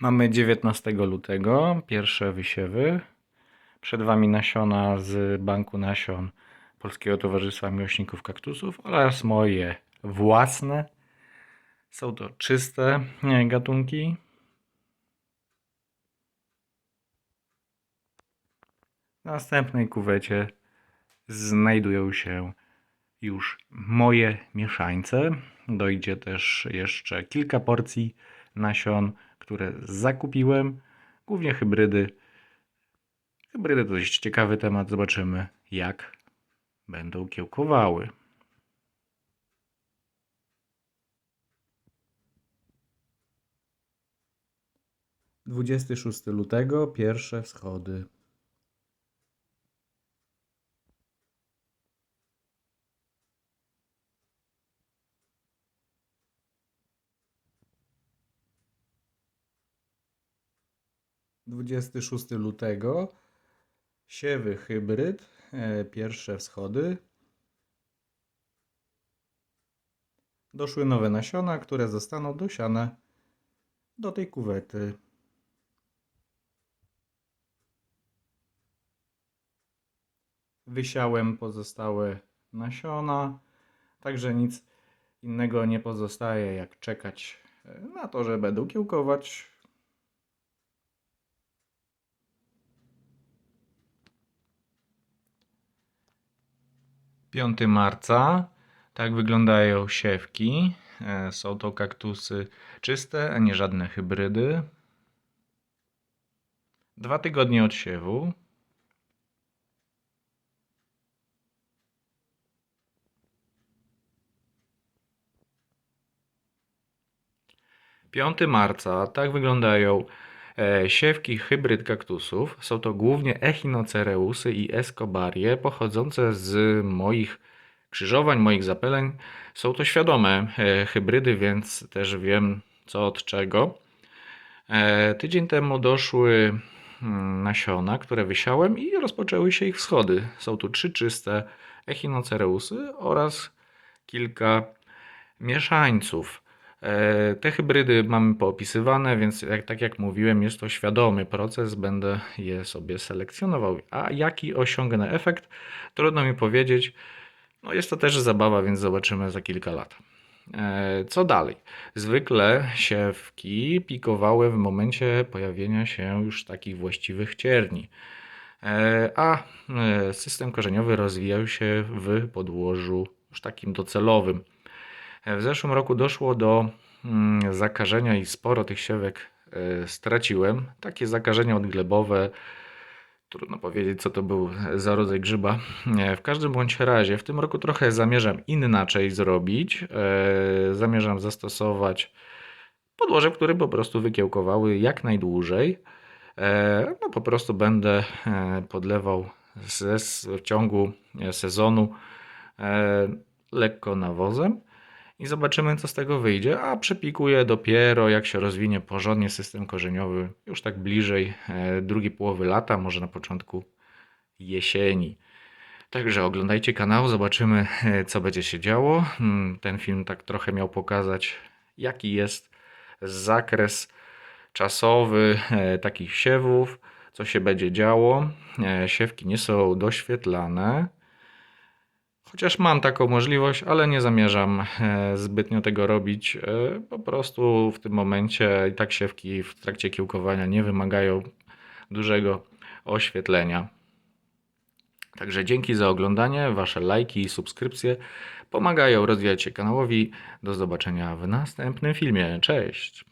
Mamy 19 lutego, pierwsze wysiewy. Przed Wami nasiona z Banku Nasion Polskiego Towarzystwa Miłośników Kaktusów oraz moje własne. Są to czyste gatunki. W następnej kuwecie znajdują się już moje mieszańce. Dojdzie też jeszcze kilka porcji nasion, które zakupiłem. Głównie hybrydy. Hybrydy to dość ciekawy temat. Zobaczymy, jak będą kiełkowały. Dwudziesty szósty lutego, pierwsze wschody. Dwudziesty szósty lutego, siewy hybryd, e, pierwsze wschody. Doszły nowe nasiona, które zostaną dosiane do tej kuwety. Wysiałem pozostałe nasiona, także nic innego nie pozostaje jak czekać e, na to, że będą kiełkować. Piąty marca. Tak wyglądają siewki. E, Są to kaktusy czyste, a nie żadne hybrydy. Dwa tygodnie od siewu. Piąty marca. Tak wyglądają siewki hybryd kaktusów. Są to głównie echinocereusy i escobarie pochodzące z moich krzyżowań, moich zapyleń. Są to świadome e, hybrydy, więc też wiem co od czego. E, Tydzień temu doszły mm, nasiona, które wysiałem i rozpoczęły się ich wschody. Są tu trzy czyste echinocereusy oraz kilka mieszańców. E, Te hybrydy mamy poopisywane, więc jak, tak jak mówiłem, jest to świadomy proces, będę je sobie selekcjonował. A jaki osiągnę efekt, trudno mi powiedzieć. No jest to też zabawa, więc zobaczymy za kilka lat. E, Co dalej? Zwykle siewki pikowały w momencie pojawienia się już takich właściwych cierni, E, a system korzeniowy rozwijał się w podłożu już takim docelowym. W zeszłym roku doszło do mm, zakażenia i sporo tych siewek e, straciłem. Takie zakażenia odglebowe, trudno powiedzieć co to był za rodzaj grzyba. W każdym bądź razie w tym roku trochę zamierzam inaczej zrobić. E, Zamierzam zastosować podłoże, które po prostu wykiełkowały jak najdłużej. E, No po prostu będę podlewał w ciągu sezonu lekko nawozem i zobaczymy, co z tego wyjdzie. A przepikuję dopiero, jak się rozwinie porządnie system korzeniowy, już tak bliżej e, drugiej połowy lata, może na początku jesieni. Także oglądajcie kanał, zobaczymy, e, co będzie się działo. Mm, Ten film tak trochę miał pokazać, jaki jest zakres czasowy e, takich siewów, co się będzie działo. Siewki nie są doświetlane. Chociaż mam taką możliwość, ale nie zamierzam e, zbytnio tego robić. E, Po prostu w tym momencie i tak siewki w trakcie kiełkowania nie wymagają dużego oświetlenia. Także dzięki za oglądanie. Wasze lajki i subskrypcje pomagają rozwijać się kanałowi. Do zobaczenia w następnym filmie. Cześć!